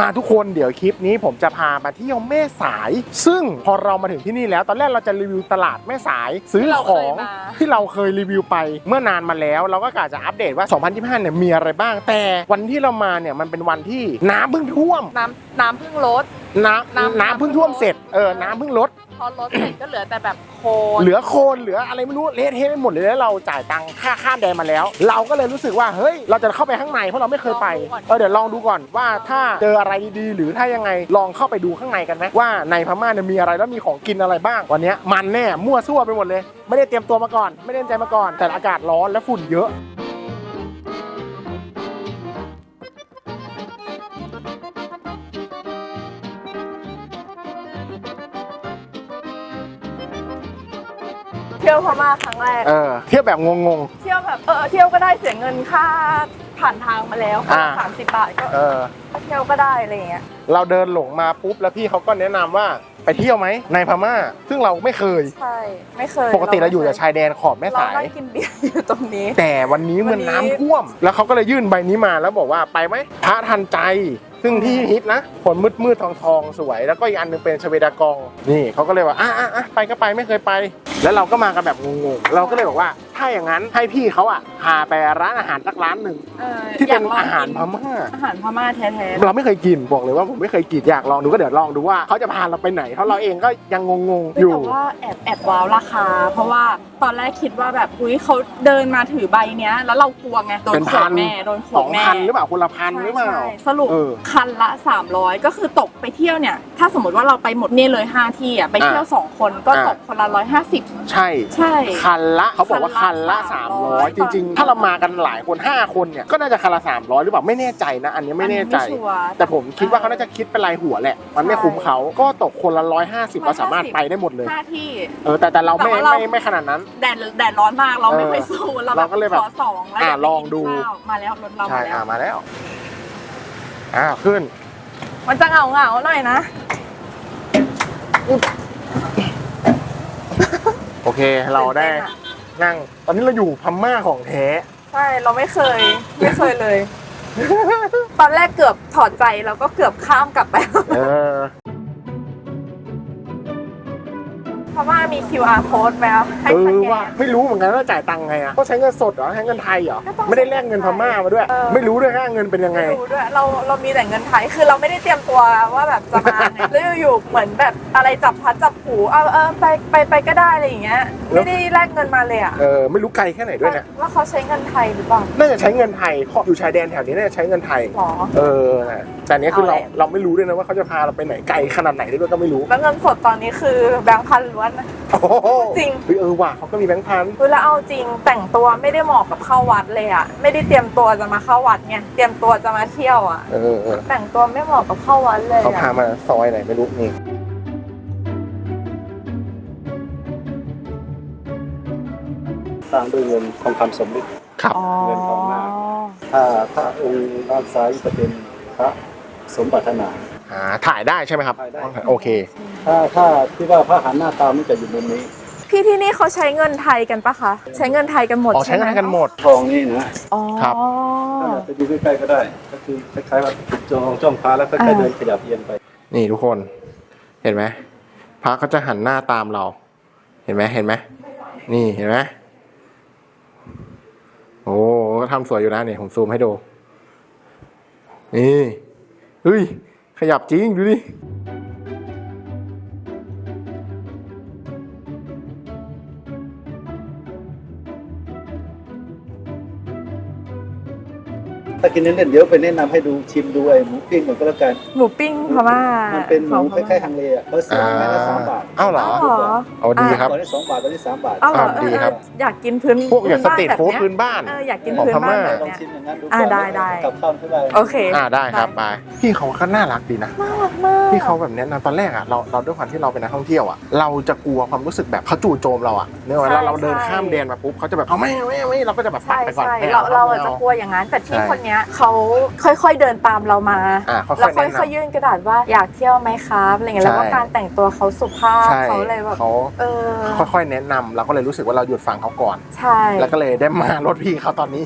มาทุกคนเดี๋ยวคลิปนี้ผมจะพามาเที่ยวแม่สาย ซึ่งพอเรามาถึงที่นี่แล้วตอนแรกเราจะรีวิวตลาดแม่สายซื้อของที่เราเคยมาที่เราเคยรีวิวไปเมื่อนานมาแล้ว เราก็กะจะอัปเดตว่า 2025 เนี่ยมีอะไรบ้าง แต่วันที่เรามาเนี่ยมันเป็นวันที่น้ำเพิ่งท่วม น้ำน้ำเพิ่งลดน้ำน้ำน้ำเพิ่งท่วมเสร็จเออน้ำเพิ่งลดพ อลดเสร็จก็เหลือแต่แบบโคลนเหลือโคลนเหลืออะไรไม่รู้เละเทะไปหมดเลยแล้วเราจ่ายตังค่าข้ามแดนมาแล้ว เราก็เลยรู้สึกว่าเฮ้ยเราจะเข้าไปข้างในเพราะเราไม่เคยไปเออเดี๋ยวลองดูก่อนว่าถ้าเจออะไรดีๆ หรือถ้ายังไงลองเข้าไปดูข้างในกันไหมว่าในพม่าเนี่ยมีอะไรแล้วมีของกินอะไรบ้างวันเนี้ยมันแน่มั่วซั่วไปหมดเลย ไม่ได้เตรียมตัวมาก่อน ไม่ได้เตรียมใจมาก่อน แต่อากาศร้อนและฝุ่นเยอะ เที่ยวพม่าครั้งแรก เออเที่ยวแบบงง เที่ยวแบบเออเที่ยวก็ได้เสียเงินค่าผ่านทางมาแล้วอ่า สามสิบบาทก็ๆเออ ก็เที่ยวก็ได้อะไรอย่างเงี้ย เราเดินหลงมาปุ๊บแล้วพี่เขาก็แนะนำว่าไปเที่ยวไหมในพม่า ซึ่งเราไม่เคย ใช่ ไม่เคยปกติเราอยู่แต่ชายแดนขอบแม่เราสาย นั่งกินเบียร์อยู่ตรงนี้ แต่วันนี้มันวันนี้น้ำท่วม แล้วเขาก็เลยยื่นใบนี้มาแล้วบอกว่าไปไหมพระทันใจ ซึ่งที่ฮิตนะผลมืดมืดๆทองทองๆสวย แล้วก็อีกอันหนึงเป็นชเวดากอง นี่เขาก็เลยว่าอะอะอะไปก็ไปไม่เคยไป แล้วเราก็มากันแบบงงๆ เราก็เลยบอกว่า ถ้าอย่างนั้นให้พี่เขาอะพาไปร้านอาหารสักร้านหนึ่งเออที่เป็นยกลงอาหารกินพม่า อาหารพม่าแท้เราไม่เคยกินบอกเลยว่าผมไม่เคยกินอยากลองดูก็เดี๋ยวลองดูว่าเขาจะพาเราไปไหนเพราะเราเองก็ยังงงๆๆอยู่แต่ว่าแอบแอบว้าวราคา เพราะว่าตอนแรกคิดว่าแบบอุ้ยเขาเดินมาถือใบเนี้ย แล้วเรากลัวไงโดเป็นนขวพัดนแม่โดนขสวอดงแม่พันหรือเปล่าคนละพันหรือเปล่าใช่สรุปเออคันละ 300 ก็คือตกไปเที่ยวเนี่ย ถ้าสมมติว่าเราไปหมดนี่เลย5ที่อะไปเที่ยว 2 คนก็อ่าตกคนละ150 ใช่ ใช่คันละเขาบอกว่าคัคันนละละ 300 จริงๆ300ถ้าเรามากันหลายคน 5 คนเนี่ยก็น่าจะคันละ 300 หรือเปล่าไม่แน่ใจนะ อันนี้ไม่แน่ใจอัชัวร์แต่ผมคิดว่าเขาน่าจะคิดเป็นรายหัวแหละ มันไม่คุ้มเขาก็ตกคนละ 150เราสามารถไปได้หมดเลยห้าที่เออแต่แต่เราไม่แต่ว่าเราไม่ไม่ขนาดนั้นแดดแดดร้อนมากเราไม่เออเคยสู้เราเราก็เลยแบบขอสองแล้วอะยากไปลองดูกินข้าวมาแล้วรถเราใช่มาแล้วอ่ามาแล้วอ่าขึ้น มันจะเหงาเหงาๆหน่อยนะโอเค เราได้ตื่ นเต้นอะนั่ง ตอนนี้เราอยู่พม่าของแท้ ใช่เราไม่เคยไม่เคยเลย ตอนแรกเกือบถอดใจแล้วก็เกือบข้ามกลับไป เออ เพราะว่ามี QR code แล้วให้เอสอแกว่าน ไม่รู้เหมือนกันว่าจ่ายตังค์ไงอะก็ใช้เงินสดเหรอใช้เงินไทยเหรอก็ต้องไม่ได้แลกเงินพม่ามาด้วย เออ ไม่รู้ด้วยว่าเงินเป็นยังไงไม่รู้ด้วยเราเรามีแต่เงินไทยคือเราไม่ได้เตรียมตัวว่าแบบจะมาไง แล้วอยู่ๆเหมือนแบบอะไรจับพัดจับผูเอาเออไปไปไปก็ได้อะไรอย่างเงี้ยแล้ว ไม่ได้แลกเงินมาเลยอะเออไม่รู้ไกลแค่ไหนด้วยเนี่ยว่าเขาใช้เงินไทยหรือเปล่าน่าจะใช้เงินไทยเขาอยู่ชายแดนแถวนี้น่าจะใช้เงินไทย หรอ เออนะแต่อันนี้คือเราเอาแหละ เราไม่รู้ด้วยนะว่าเขาจะพาเราไปไหนไกลขนาดไหนด้วยก็ไม่รู้ แล้วเงินสดตอนนี้คือแบงค์พันล้วนนะ โอ้โหจริง เฮ้ยเออว่ะเขาก็มีแบงค์พันคือแล้วเอาจริงแต่งตัวไม่ได้เหมาะกับเข้าวัดเลยอะไม่ได้เตรียมตัวจะมาเข้าวัดไงเตรียมตัวจะมาเที่ยวอะเออเออแต่งตัวไม่เหมาะกับเข้าวัดเลยเขาพาอะมาซอยไหนไม่รู้นี่สร้างด้วยเงินทองคำสมฤทธิ์ ครับ อ๋อเงินทองหน้าถ้าถ้าองค์ด้านซ้ายจะเป็นพระสมปรารถนา อ่าถ่ายได้ใช่ไหมครับถ่ายได้ โอเค ถ้าถ้าที่ว่าพระหันหน้าตามนี่จะอยู่มุมนี้พี่ที่นี่เขาใช้เงินไทยกันปะคะ ใช้เงินไทยกันหมดอ๋อใช้ไหมงานกันหมด ทองนี่นะอ๋อ ครับ ถ้าเราไปดูใกล้ๆก็ได้ ก็คือคล้ายๆว่าจองจ้องพระแล้วก็แค่อ่า เดินขยับเอียงไป นี่ทุกคน เห็นไหมพระเขาจะหันหน้าตามเรา เห็นไหมเห็นไหมนี่เห็นไหมโอ้ก็ทำสวยอยู่นะเนี่ยผมซูมให้ดู นี่เฮ้ยขยับจริงดูดิ ถ้ากินเล่นๆเดี๋ยวไปแนะนำให้ดูชิมดูไอ้หมูปิ้งก่อนก็แล้วกัน หมูปิ้งพม่ามัมันเป็นหมูคล้ายๆฮังเลอะเขาซื้อมาละสามบาทอ้าวเหรออ้าวเหรอเอาดีครับตอนนี้สองบาทตอนนี้สามบาทอ้าวเหรออ่าเอดีอครับเอออยากกินพื้นพวกอย่างสตรีทแบบฟู้ดเนี้ยพื้นบ้าน เอออยากกินของพื้นพม่าบ้านแบบลองเนี้ย ชิมอย่างนั้นดูอ่าก่อนได้ได้ กับข้าวเท่าไหร่โอเค อ่าได้ครับไปพี่เขาก็น่ารักดีนะ น่ารักมาก ที่เขาแบบแนะนำตอนแรกอะเราเราด้วยความที่เราเป็นนักท่องเที่ยวอะเราจะกลัวความรู้สึกแบบเขาจู่โจมเราอะเนื่องจากเราเดินข้ามแดนมาปุ๊บเขาจะแบบเอาไม่เอาไม่เอาไม่เราก็จะแบบปัดใช่ไปก่อนใช่ไม่เราอเราไม่อาจจะอกลัวอย่างนั้นแต่ที่ใช่คนเนี้ยเขาค่อยๆเดินตามเรามาอ่าค่อยๆแล้วค่แนะนำ อยๆยื่นกระดาษว่าอยากเที่ยวไหมครับอะไรเงี้ยใช่ แล้วก็การแต่งตัวเขาสุภาพใช่เขาเลยแบบเขาเออค่อยๆแนะนำเราก็เลยรู้สึกว่าเราหยุดฟังเขาก่อน ใช่ แล้วก็เลยได้มารถพี่เขาตอนนี้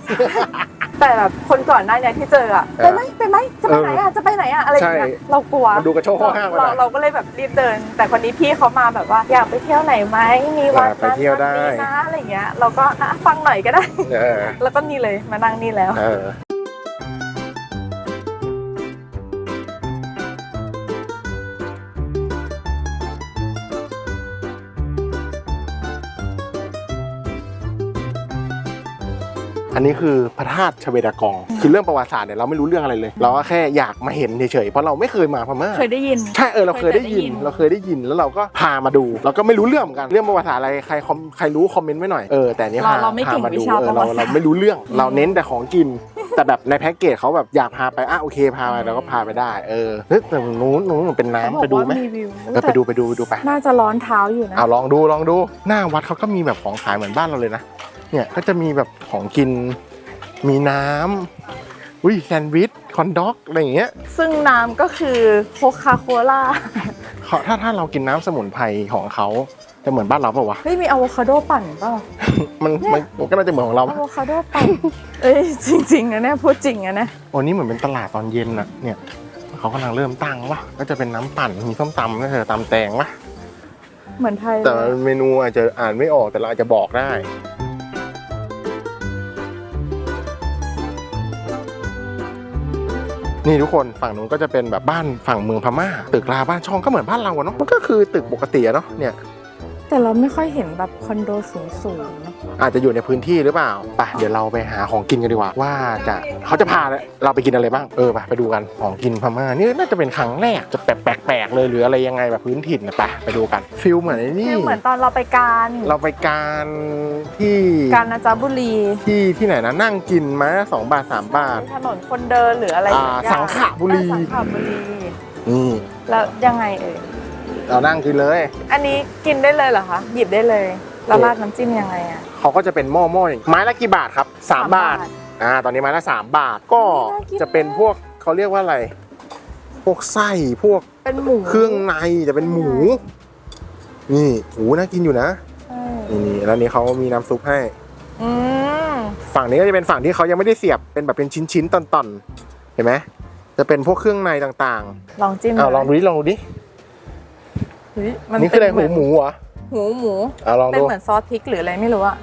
แต่แบบคนก่อนหน้าเนี้ที่เจออะเอไปอไหมไปไหมจะไปไหนอะจะไปไหนอะอะไรอย่างเงี้ยใช่เรากลัวมันดูกระโชกห้างไปหน่เราอยเราก็เลยแบบรีบเดิน แต่คนนี้พี่เขามาแบบว่าอยากไปเที่ยวไหนไหมมีวัดอ่าไปเที่ยวได้นั้นนี้นะอะไรอย่างเงี้ยเราก็อะฟังหน่อยก็ได้ เออแล้วก็นี่เลยมานั่งนี่แล้ว เออ อันนี้คือพระธาตุชเวดากอง คือเรื่องประวัติศาสตร์เนี่ยเราไม่รู้เรื่องอะไรเลย เราก็แค่อยากมาเห็นเฉยๆเพราะเราไม่เคยมาพม่าเคยได้ยิน ใช่เออเราเคยได้ยินเคยแต่ได้ยินเราเคยได้ยินแล้วเราก็พามาดูเราก็ไม่รู้เรื่องเหมือนกันเรื่องประวัติศาสตร์อะไรใครคอมใครรู้คอมเมนต์ไว้หน่อยเออแต่อันนี้เราพาเราไม่พาเก่งมาวิดูชาเอปอระเราวัติศาสตเราร์ไม่รู้เรื่องเราเน้นแต่ของกิน แต่แบบในแพ็กเกจเขาแบบอยากพาไปอะโอเคพาไปเราก็พาไปได้เออเฮ้ยแต่นู้นนู้นมันเป็นน้ำเขาบอกไปดูไหมว่ามีวิวเออไปดูไปดูไปดูไปน่าจะร้อนเท้าอยู่นะเอาลองดูลองดูหน้าวัดเขาก็มีแบบของขายเหมือนบ้านเราเลยนะเนี่ยก็จะมีแบบของกินมีน้ำอุ้ยแซนด์วิชคอนด็อกอะไรอย่างเงี้ย ซึ่งน้ำก็คือโคคาโคล่าเขาถ้าถ้าเรากินน้ำสมุนไพรของเขา จะเหมือนบ้านเราเปล่าวะ เฮ้ยมีอะโวคาโดปั่นเปล่า มันมันมันก็น่าจะเหมือนของเราอะปะโวคาโดปั่น เอ้ยจริงๆนะเนี่ยพูดจริงนะเนี่ยโอ้นี่เหมือนเป็นตลาดตอนเย็นอะเนี่ยเขากำลังเริ่มตั้งวะก็จะเป็นน้ำปั่นมีส้มตำก็คือตำแตงวะเหมือนไทยแต่เลยเมนูอาจจะอ่านไม่ออกแต่เราอาจจะบอกได้ นี่ทุกคนฝั่งนู้นก็จะเป็นแบบบ้านฝั่งเมืองพม่า ตึกราบ้านช่องก็เหมือนบ้านเราอะเนาะมันก็คือตึกปกติอะเนาะเนี่ย แต่เราไม่ค่อยเห็นแบบคอนโดสูงๆเนอะอาจจะอยู่ในพื้นที่หรือเปล่าไปเดี๋ยวเราไปหาของกินกันดีกว่า ว่าจะเขาจะพาเราไปกินอะไรบ้างเออไปไปดูกันของกินพม่านี่น่าจะเป็นครั้งแรกจะแปลกๆเลยหรืออะไรยังไงแบบพื้นถิ่นนะไปไปดูกันฟิลเหมือนไอ้นี่ฟีลเหมือนตอนเราไปการเราไปการที่การนาจาบุรีที่ที่ไหนนะนั่งกินมาสองบาทสามบาทถนนคนเดินหรืออะไรอ่าอย่าสังขบุรีเออสังขบุรีนี่แล้วยังไงเอ่ย เรานั่งกินเลย อันนี้กินได้เลยเหรอคะหยิบได้เลยแล้วราดน้ำจิ้มยังไงอะเขาก็จะเป็นหม้อหม้ออย่างไม้ละกี่บาทครับสามบาท อ่า ตอนนี้ไม้ละสามบาท ก็น่ากินจะเป็นพวกเขาเรียกว่าอะไร พวกไส้ พวกเป็นหมู เครื่องในจะเป็นหมู นี่หูน่ากินอยู่นะใช่นี่นี่แล้วนี้เขามีน้ำซุปให้อืมฝั่งนี้ก็จะเป็นฝั่งที่เขายังไม่ได้เสียบ เป็นแบบเป็นชิ้นๆตอนๆ เห็นไหม จะเป็นพวกเครื่องในต่างลองจิ้มๆอ้าวลองดูดิ ลองดูดิ เฮ้ยมันนี่คืออะไรเป็หูหมูเหรอหูหมูอ่าลองเป็นดู เหมือนซอสพริกหรืออะไรไม่รู้อะ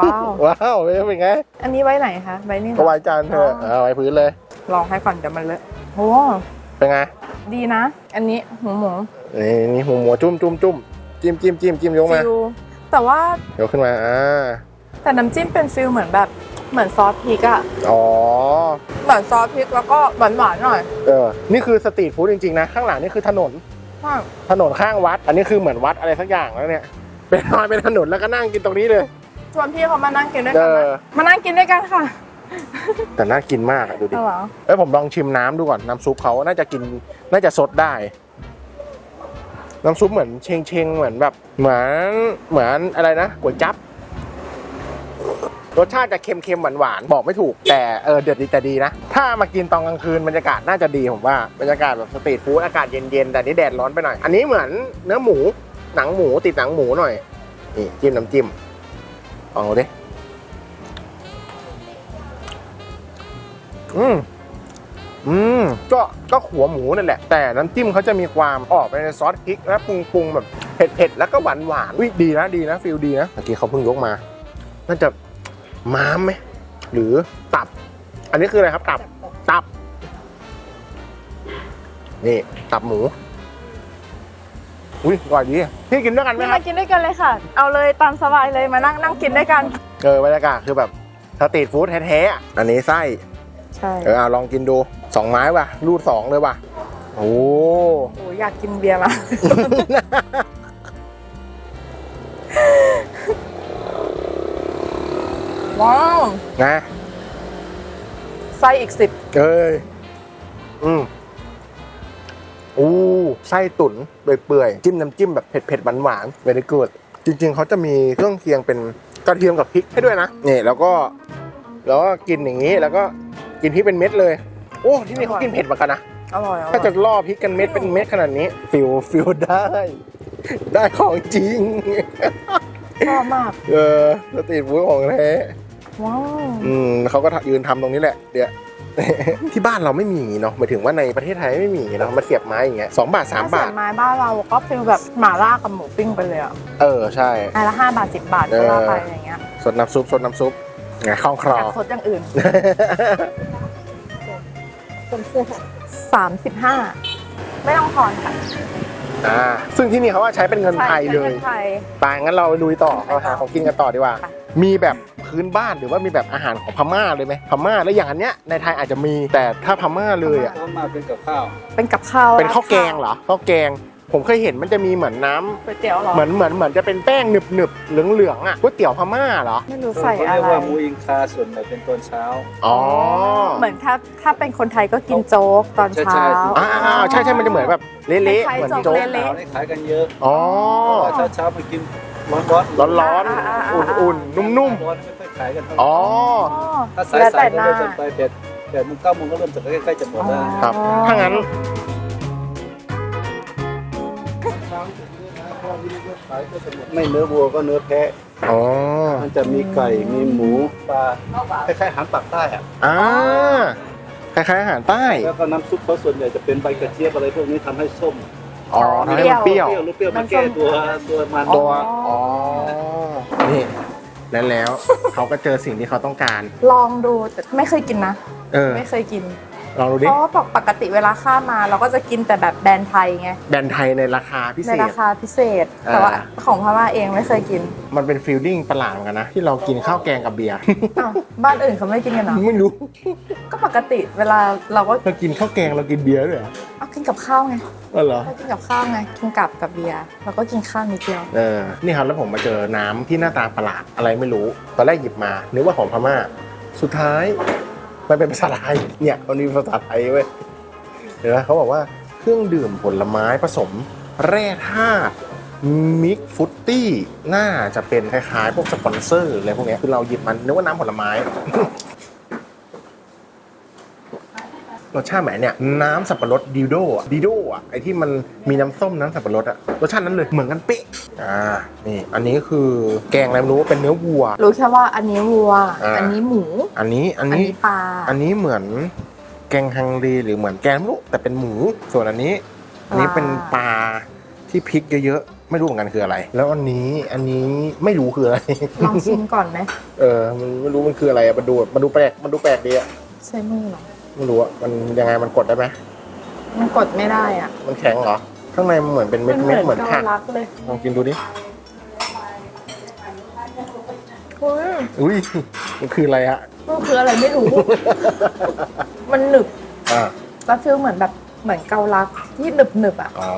ว้าว ว้าวเป็นไง อันนี้ไว้ไหนคะไว้นี่เหรก็อ ไว้จานเธอะเอาไว้พื้นเลย ลองให้ก่อนเดี๋ยวมันเลอะโอ้เป็นไง ดีนะ อันนี้หูหมูนี่นี่หูหมูจุ้มจุ้มจุ้มจิ้มจิ้มจิ้มจิ้มยกมาฟิลแต่ว่า ยกขึ้นมา อ่า แต่น้ำจิ้มเป็นฟิลเหมือนแบบ เหมือนซอสพริกอะอ๋อ เหมือนซอสพริกแล้วก็หวานหวานๆหน่อยเออ นี่คือสตรีทฟู้ดจริงๆนะ ข้างหลังนี่คือถนน ใช่ถนนข้างวัด อันนี้คือเหมือนวัดอะไรสักอย่างแล้วเนี่ย เป็นรอยเป็นถนนแล้วก็นั่งกินตรงนี้เลย ชวนพี่เขามานั่งกินด้วยกันเอนะอมานั่งกินด้วยกันค่ะแต่น่ากินมากอะดูดิ เอาเหรอเอ้ยผมลองชิมน้ำดูก่อน น้ำซุปเขาน่าจะกิน น่าจะสดได้ น้ำซุปเหมือนเชงเชงๆเหมือนแบบ เหมือนเหมือนอะไรนะก๋วยจั๊บ รสชาติจะเค็มๆหวานๆบอกไม่ถูกแต่เออเดือดดีแต่ดีนะ ถ้ามากินตอนกลางคืนบรรยากาศน่าจะดีผมว่าบรรยากาศแบบสตรีทฟู้ดอากาศเย็นๆแต่นี่แดดร้อนไปหน่อย อันนี้เหมือนเนื้อหมูหนังหมูติดหนังหมูหน่อยนี่จิ้มน้ำจิ้มลองดูดิอืมอืมก็ก็ขัวหมูนั่นแหละ แต่น้ำจิ้มเขาจะมีความออกไปในซอสพริกและปรุงปรุงๆแบบเผ็ดๆแล้วก็หวานหวานๆอุ้ยดีนะดีนะฟิลดีนะเมื่อกี้เขาเพิ่งยกมา น่าจะ ม้ามไหมหรือตับ อันนี้คืออะไรครับ ตับ ตับ นี่ ตับหมู อุ้ยอร่อยดีพี่กินด้วยกันไหมนี่ครัมาบ กินด้วยกันเลยค่ะ เอาเลยตามสบายเลยมานั่งนั่งกินด้วยกัน เออบรรยากาศคือแบบสตรีทฟู้ดแท้ๆอะอันนี้ไส้ ใช่เออเอาลองกินดูสองไม้ว่ะ รูดสองเลยว่ะ โอ้ โอ้อยากกินเบียร์มา ว้าวนะไส้อีกสิบเอ้ยอืมอู้ไส้ตุ๋นเปื่อยๆจิ้มน้ำจิ้มแบบเผ็ดๆหวานๆ very good จริง ๆเขาจะมีเครื่องเคียงเป็นกระเทียมกับพริกให้ด้วยนะนี่แล้วก็แล้วก็กินอย่างนี้แล้วก็กินพริกเป็นเม็ดเลยโอ้ที่นี่เขากินเผ็ดเหมือนกันนะอร่อยอร่ถ้าอยจะล่อพริกกันเม็ดเป็นเม็ดขนาดนี้ฟิลฟิลได้ ได้ของจริงชอบมาก เออสตรีทฟู้ดของแท้ ว้าวอืมเขาก็ยืนทำตรงนี้แหละเดี๋ยวที่บ้านเราไม่มีอย่างงี้เนาะหมายถึงว่าในประเทศไทยไม่มีอย่างงี้เนาะมาเสียบไม้อย่างเงี้ยสองบาทสามบาทถ้เสียไม้บ้านเราก็ฟีลแบบหม่าล่ากับหมูปิ้งไปเลยอะเออใช่ไม้ละห้าบาทสิบบาทก็ว่าไปอย่างเงี้ยสดน้ำซุปสดน้ำซุปไงคล่องคลออยากสดอย่างอื่นสามสิบห้าไม่ต้องทอนค่ะอ่าซึ่งที่นี่เขาว่าใช้เป็นเงินไทยเลยใช้งินไทยไปงั้นเราลุยต่อเราหาของกินกันต่อดีกว่าค่ะ มีแบบพื้นบ้านหรือว่ามีแบบอาหารของพม่าเลยไหมพม่าแล้วอย่างอันเนี้ยในไทยอาจจะมีแต่ถ้าพม่าเลยอะก็มาเป็นกับข้าวเป็นกับข้าวเป็นข้าวแกงเหรอข้าวแกง ผมเคยเห็นมันจะมีเหมือนน้ำก๋วยเตี๋ยวเหรอเหมือนเหมือนเหมือนจะเป็นแป้งหนึบหนึบเหลืองเหลืองๆอะก๋วยเตี๋ยวพม่าเหรอไม่รู้ใส่เขาอะเรียกไรว่ามูอิงคาส่วนใหญ่เป็นตอนเช้าอ๋อเหมือนถ้าถ้าเป็นคนไทยก็กินโจ๊กตอนเช้าอ่าอ่าใช่ใช่มันจะเหมือนแบบเละๆคล้ายๆเหมือนโจ๊โจ๊กกเละหนาวนี่ขายกันเยอะอ๋อเช้าเช้าๆมากิน ร้อนร้อนร้อนร้อนอ่าๆๆอุ่นอุ่นๆนุ่มนุ่มร้อนไม่ค่อยขายกันเท่าๆไหร่อ๋อ ถ้าสายแล้วสาแต่ยหก็น้า เริ่มจะไปแปดแปดโมงเก้าโมงก็เริ่มจะใกล้ๆจะหมดแล้วครับถ้างั้น ไม่เนื้อวัวก็เนื้อแพะอ๋อ มันจะมีไก่มีหมูปลาคล้ายๆอาหารปากใต้อะอ่า คล้ายๆอาหารใต้ แล้วก็น้ำซุปเขาส่วนใหญ่จะเป็นใบกระเจี๊ยบอะไรพวกนี้ทำให้ส้ม อ๋อทำให้มันเปรี้ยวเปรี้ยวหรือเปรี้ยวมาแก้ตัวตัวมันตัวอ๋อ นี่แล้วแล้ว เขาก็เจอสิ่งที่เขาต้องการ ลองดูแต่ไม่เคยกินนะ เออ ไม่เคยกิน ลองดูดิ เพราะว่าปกติเวลาข้ามมาเราก็จะกินแต่แบบแบรนด์ไทยไงแบรนด์ไทยในราคาพิในเศษ ราคาพิเศษอ่าแต่ว่า ของพม่าเองไม่เคยกินมันเป็นฟีลลิ่งประหลาดเหมือนกันนะ ที่เรากินข้าวแกงกับเบียร์ อ้าวบ้านอื่นเขาไม่กินกันเหรอไม่รู้ก็ปกติเวลาเราก็เรากินข้าวแกงเรากินเบียร์ด้วยเหรอเอากินกับข้าวไงเออเหรอ เรากินกับข้าวไงกินกับกับเบียร์เราก็กินข้าวนิดเดียวเออ นี่ครับแล้วผมมาเจอน้ำที่หน้าตาประหลาดอะไรไม่รู้ ตอนแรกหยิบมานึกว่าของพม่า สุดท้าย มันเป็นภาษาไทยเนี่ยเขานมีภาษาไทยเว้ยเดี๋ยวนะเขาบอกว่าเครื่องดื่มผลไม้ผสมแร่ธาตุมิกฟุตตี้น่าจะเป็นคล้ายๆ พวกสปอนเซอร์อะไรพวกนี้คือเราหยิบมันนึกว่าน้ำผลไม้ รสชาติไหนเนี่ยน้ำสับปะรดดิโดอะดิโดอะไอที่มันมีน้ำส้มน้ำสับปะรดอะรสชาตินั้นเลยเหมือนกันเป๊ะอ่านี่อันนี้คือแกงอะไรไม่รู้ว่าเป็นเนื้อวัว รู้แค่ว่าอันนี้วัวอ่าอันนี้หมู อันนี้อันอันนี้นี้ปลาอันนี้เหมือนแกงฮังเลหรือเหมือนแกงไม่รู้แต่เป็นหมู ส่วนอันนี้ อันนี้เป็นปลาที่พริกเยอะๆไม่รู้เหมือนกันคืออะไร แล้วอันนี้อันนี้ไม่รู้คืออะไรลองชิมก่อนไหมเออมันไม่รู้มันคืออะไรอะมันดูมันดูแปลกมันดูแปลกดีอะใช้มือเหรอ ไม่รู้อะมันยังไงมันกดได้ไหมมันกดไม่ได้อะ มันแข็งเหรอ ข้างในมันเหมือนเป็นเม็ดเม็ดๆเหมือนเกาผักลัดเลยลองกินดูดิอุ้ยอุ้ยมันคืออะไรอะมันคืออะไรไม่รู้ มันหนึบอ่าแล้วฟีลเหมือนแบบเหมือนเกาลัดที่หนึบหนึบๆอะอ๋อ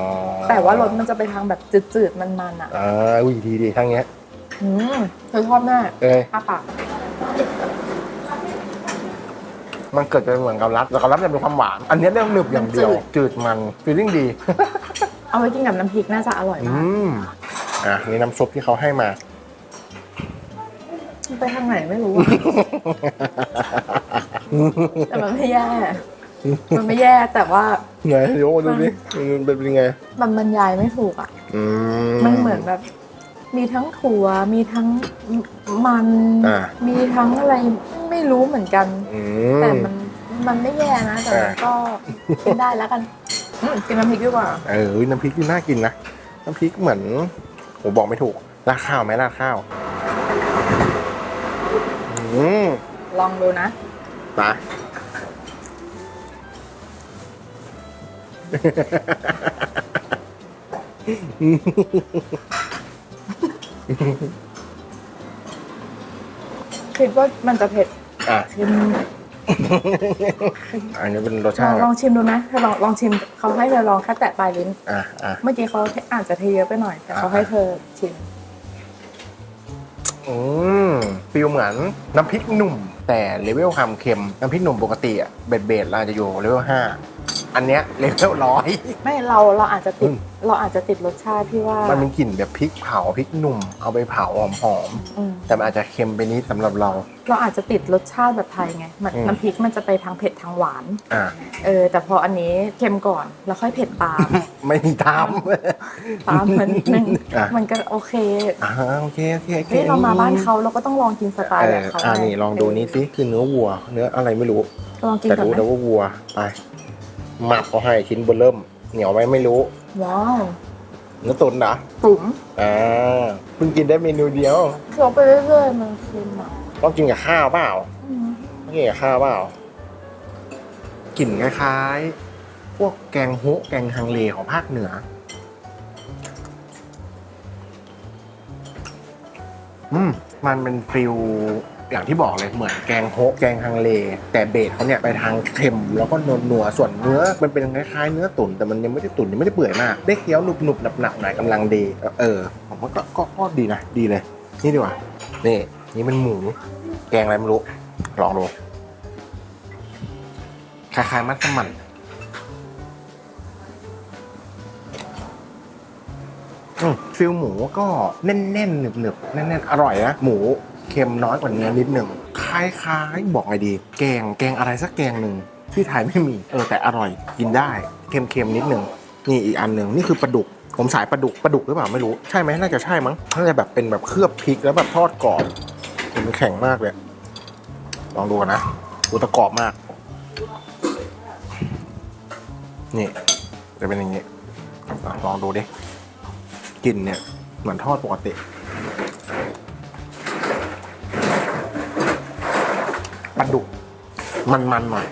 แต่ว่ารสมันจะไปทางแบบจืดๆมันๆอะอ่าอุ้ยดีดีทั้งเนี้ยอืมเธอชอบแน่เอ้ยอ้าปาก มันเกิดเป็นเหมือนกับรัดแต่กับรัดจะเป็นความหวาน อันเนี้ยเรื่องหนึบอย่างเดียว จืดมันฟีลลิ่งดี เอาไว้กินกับน้ำพริกน่าจะอร่อยอืมากมอะนี่น้ำซุปที่เขาให้มา มันไปทางไหนไม่รู้อะแต่มันไม่แย่ มันไม่แย่แต่ว่าไงโยดูดิมันเป็นยังไง มันบรรยายไม่ถูกอะ อืมันเหมือนแบบ มีทั้งถั่ว มีทั้งมัน อ่ามีทั้งอะไรไม่รู้เหมือนกันอืแต่มมันมันไม่แย่นะ แต่มันอ่า ก็กินได้แล้วกันอืมกินน้ำพริกดีกว่า เออเฮ้ยน้ำพริกนี่น่ากินนะ น้ำพริกเหมือนผมบอกไม่ถูกราดข้าวไหมราดข้าวอืมลองดูนะ ไป คิดว่ามันจะเผ็ดอะชิมอันนี้เป็นรสลชาองติลองชิมดูนะเธอลองลองชิมเขาให้เธอลองแค่แตะปลายลิ้นอะอะเมื่อกี้เขาอาจจะเทเยอะไปหน่อย แต่เขาอ่าให้เธอชิมอืมฟิลเหมือนน้ำพริกหนุ่ม แต่เลเวลความเค็ม น้ำพริกหนุ่มปกติอะเบ็ดเบ็ดๆเราอาจจะอยู่เลเวลห้า อันเนี้ยเลเวลร้อย ไม่เราเราอาจจะติดอืม เราอาจจะติดรสชาติที่ว่ามันเป็นกลิ่นแบบพริกเผาพริกหนุ่ม เอาไปเผาหอมอืมๆแต่มันอาจจะเค็มไปนิดสำหรับเรา เราอาจจะติดรสชาติแบบไทยไงมันอืม น้ำพริกมันจะไปทางเผ็ดทางหวานอ่า เออแต่พออันนี้เค็มก่อนแล้วค่อยเผ็ดตาม ไม่มีตาม ตามมันนิดนึงอะ มันก็โอเคอ่าโอเคโอเคโอเคเฮ้ยเรามาบ้านเขาเราก็ต้องลองกินสไตล์เอแบอบเขาอ่าไนี่ลองดูนี้สิคือเนื้อวัว เนื้ออะไรไม่รู้ ลองกินแต่ก่อนรู้ไหมแต่ว่าวัวไปห มักเขาให้ชิ้นเบอร์เริ่ม เหนียวไว้ไม่รู้ว้าวเนื้อตุ๋นเหรอตุ๋มอ่าเพิ่งกินได้เมนูเดียวเคี้ยวไปเรื่อยๆมันเค็มอะต้องกินกับข้าวเปล่าอืมต้องกินกับข้าวเปล่ากลิ่นคล้ายๆ พวกแกงฮุแกงฮังเลของภาคเหนือ อืม มันเป็นฟิล อย่างที่บอกเลยเหมือนแกงโฮะแกงฮังเล แต่เบสเขาเนี่ยไปทางเค็มแล้วก็นัวนัวส่วนเนื้อมันเป็นคล้ายๆเนื้อตุ๋นแต่มันยังไม่ได้ตุ๋นยังไม่ได้เปื่อยมากได้เคี้ยวหนุบหนุบหนับหนับๆหน่อยกำลังดี เออผมว่าก็ก็ก็ดีนะดีเลย นี่ดีกว่านี่นี่เป็นหมูแกงอะไรไม่รู้ลองดูคล้ายๆมัสมั่นฟิลหมูก็แน่นๆหนึบๆแน่นๆอร่อยนะหมู เค็มน้อยกว่าเนื้อนิดหนึ่งคล้ายๆ บอกไงดี แกงแกงอะไรสักแกงหนึ่งที่ไทยไม่มีเออแต่อร่อยกินได้เค็มๆนิดหนึ่งนี่อีกอันหนึ่งนี่คือปลาดุก ผมสายปลาดุกปลาดุกหรือเปล่าไม่รู้ใช่ไหมน่าจะใช่มั้งน่าจะแบบเป็นแบบเคลือบพริกแล้วแบบทอดกรอบมันแข็งมากเลย ลองดูกันนะอุตะกรอบมาก นี่ จะเป็นอย่างนี้ลองดูดิกลิ่นเนี่ยเหมือนทอดปกติ มันๆหน่อย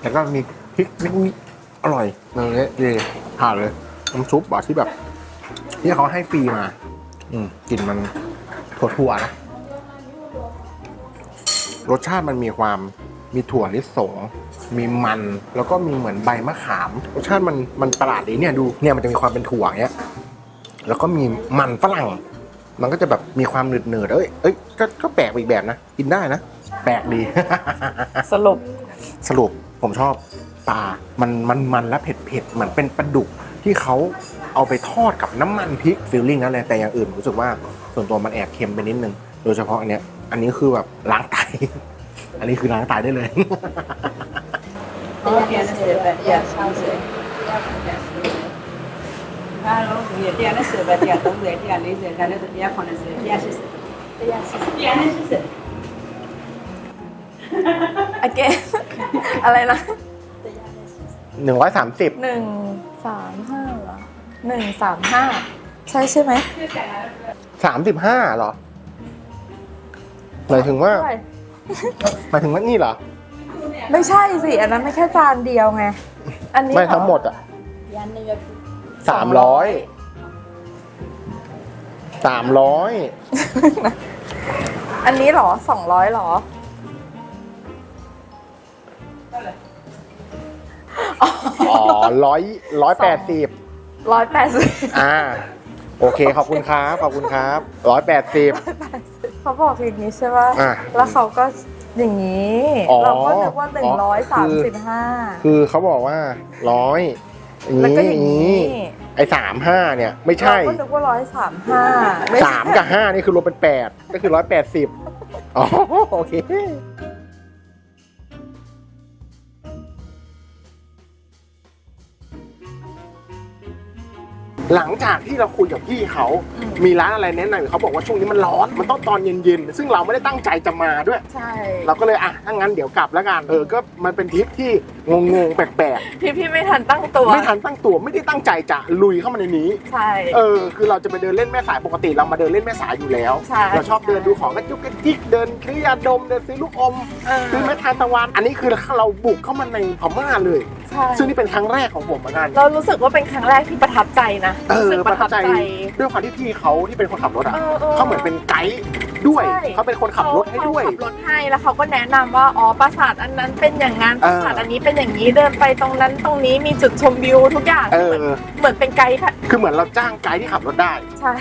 แล้วก็มีพริกนิดๆอร่อยเนื้อดีผ่านเลยน้ำซุปแบบที่แบบ ที่เขาให้ฟรีมา อืมกลิ่นมันถั่วๆนะรสชาติมันมีความมีถั่วลิสงมีมัน แล้วก็มีเหมือนใบมะขาม รสชาติมันมันประหลาดดีเนี่ยดูเนี่ยมันจะมีความเป็นถั่วอย่างเงี้ย แล้วก็มีมันฝรั่ง มันก็จะแบบมีความหนืดเนืดๆเอ้ยเอ้ยก็ก็แปลกไปอีกแบบนะกินได้นะ แปลกดี สรุป สรุปผมชอบปลา มันมันมันและเผ็ดเผ็ดเหมือนเป็นปลาดุกที่เขาเอาไปทอดกับน้ำมันพริกฟิลลิ่งนั่นแหละแต่อย่างอื่นรู้สึกว่าส่วนตัวมันแอบเค็มไปนิดนึง โดยเฉพาะอันเนี้ย อันนี้คือแบบล้างไต อันนี้คือล้างไตได้เลย Oh, tiene cerveza, ya, ya. Claro, y tiene cerveza, ya, todo de ya, le dice, dale, ya con ese, ya se ya se อเกอะไรนะหนึ่งร้อยสามสิบหนึ่งสามห้าเหรอหนึ่งสามห้าใช่ใช่ไหมสามสิบห้าเหรอหมายถึงว่าเท่ไหร่หมายถึงว่านี่เหรอ ไม่ใช่สิ อันนั้นไม่แค่จานเดียวไง อันนี้ไม่ทั้งหมดอะ ya no ya สามร้อยสามร้อยอันนี้เหรอสองร้อยเหรอ อ๋อร้อยร้อยแปดสิบร้อยแปดสิบอ่า โอเค ขอบคุณครับ ขอบคุณครับร้อยแปดสิบ เขาบอกอย่างนี้ใช่ป่ะ อะแล้วเขาก็อย่างนี้ อ๋อเราก็นึกว่าหนึ่งร้อยอ๋สามอสิบห้า คือเขาบอกว่าร้อยอย่างแล้วก็นี้ออย่าย่างงนี้ นี้ไอ้สามห้าเนี่ย ไม่ใช่เราก็นึกว่าร้อยสามห้าสามกับห้านี่คือรวมเป็นแปดก็คือร้อยแปดสิบอ๋อโอเค หลังจากที่เราคุยกับพี่เขามีร้านอะไรแนะนำเขาบอกว่าช่วงนี้มันร้อน มันต้องตอนเย็นๆ ซึ่งเราไม่ได้ตั้งใจจะมาด้วย ใช่เราก็เลยอะถ้างั้นเดี๋ยวกลับแล้วกัน เออ ก็มันเป็นทริปที่งงๆ แปลกพี่พี่ไม่ทันตั้งตัว ๆ ไม่ทันตั้งตัวไม่ได้ตั้งใจจะลุยเข้ามาในนี้ ใช่ เออ คือเราจะไปเดินเล่นแม่สายปกติเรามาเดินเล่นแม่สายอยู่แล้ว ใช่ เราชอบเดินดูของกระจุกกระจิกเดินซื้อยาดมเดินซื้อลูกอมเออซื้อไม้ทานตะวัน อันนี้คือเราบุกเข้ามาในพม่าเลยใช่ ซึ่งนี่เป็นครั้งแรกของผมเหมือนกันเรารู้สึกว่าเป็นครั้งแรกที่ประทับใจนะเออรู้สึกปประระทัทับบใจใจ ด้วยความที่พี่เขาที่เป็นคนขับรถอะเออเออ เขาเหมือนเป็นไกด์ ด้วย ใช่เขาเป็นคนขับรถให้ด้วย เขาขับรถให้แล้วเขาก็แนะนำว่าอ๋อปราสาทอันนั้นเป็นอย่างนั้นเอปอราสาทอันนี้เป็นอย่างนี้เดินไปตรงนั้นตรงนี้มีจุดชมวิวทุกอย่างเอเหอมือนเหมือนเป็นไกด์ค่ะคือเหมือนเราจ้างไกด์ที่ขับรถได้ ใช่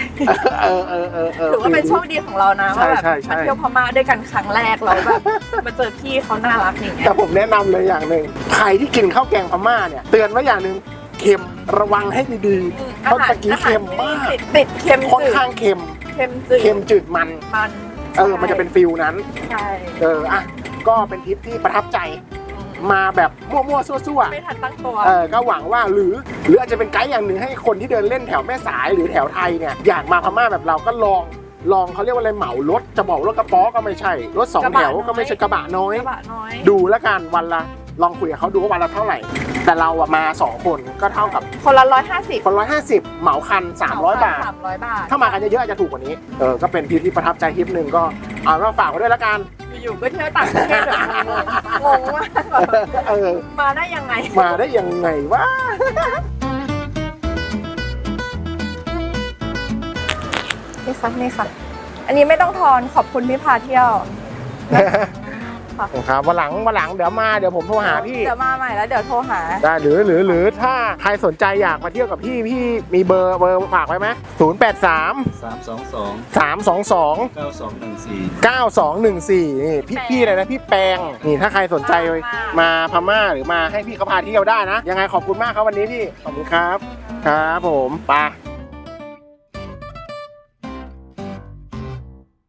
เออเออเออเออ ถือว่าเป็นโชคดีของเรานะใช่ว่าแบบใช่ใช่ มาเที่ยวพม่าด้วยกันครั้งแรกแล้วแบบมาเจอพี่เขาน่ารักอย่างเงี้ยแต่ผมแนะนำเลยอย่างหนึ่งใครที่กินข้าวแกงพม่าเนี่ย เตือนไว้อย่างหนึ่งเค็มระวังให้ดี อืมๆเพราะตะกี้เค็มมาก ติดติดเค็มค่อนจืดข้างเค็ม เค็มจืดเค็มจืดมัน มันเออ มันจะเป็นฟิลนั้น ใช่เออ อะ ก็เป็นทริปที่ประทับใจ มาแบบมั่วๆซั่วไม่ทันตั้งตัว ๆ เออ ก็หวังว่าหรือ หรืออาจจะเป็นไกด์อย่างหนึ่งให้คนที่เดินเล่นแถวแม่สายหรือแถวไทยเนี่ย อยากมาพม่าแบบเราก็ลอง ลองเขาเรียกว่าอะไรเหมารถ จะบอกว่ารถกระป๋อก็ไม่ใช่ รถสองแถวก็ไม่ใช่กระบะน้อย กระบะน้อย ดูแล้วกันวันละ ลองคุยกับเขาดูว่าวันละเท่าไหร่ แต่เราอะมาสองคนก็เท่ากับคนละร้อยห้าสิบคนร้อยห้าสิบเหมาคัน300บาท สามร้อยบาทถ้ามากันเยอะๆอาจจะถูกกว่านี้เออก็เป็นทริปที่ประทับใจทริปหนึ่งก็เอาว่าฝากไว้ด้วยละกัน อยู่ๆก็เที่ยวต่างประเทศแบบงงๆงงมากแบบเออ มาได้ยังไง มาได้ยังไงวะ นี่ค่ะนี่ค่ะ อันนี้ไม่ต้องทอนขอบคุณที่พาเที่ยว ครับวันหลังวันหลังเดี๋ยวมาเดี๋ยวผมโทรหาพี่เดี๋ยวมาใหม่แล้วเดี๋ยวโทรหาได้หรือหรือหรือถ้าใครสนใจอยากมาเที่ยวกับพี่พี่มีเบอร์เบอร์ฝากไว้ไหมศูนย์แปดสามสามสองสองสามสองสองเก้าสองหนึ่งสี่เก้าสองหนึ่งสี่นี่พี่พี่อะไรนะพี่แปงนี่ถ้าใครสนใจมาพม่าหรือมาให้พี่เขาพาเที่ยวได้นะ ยังไงขอบคุณมากครับวันนี้พี่ขอบคุณครับ ครับผมไป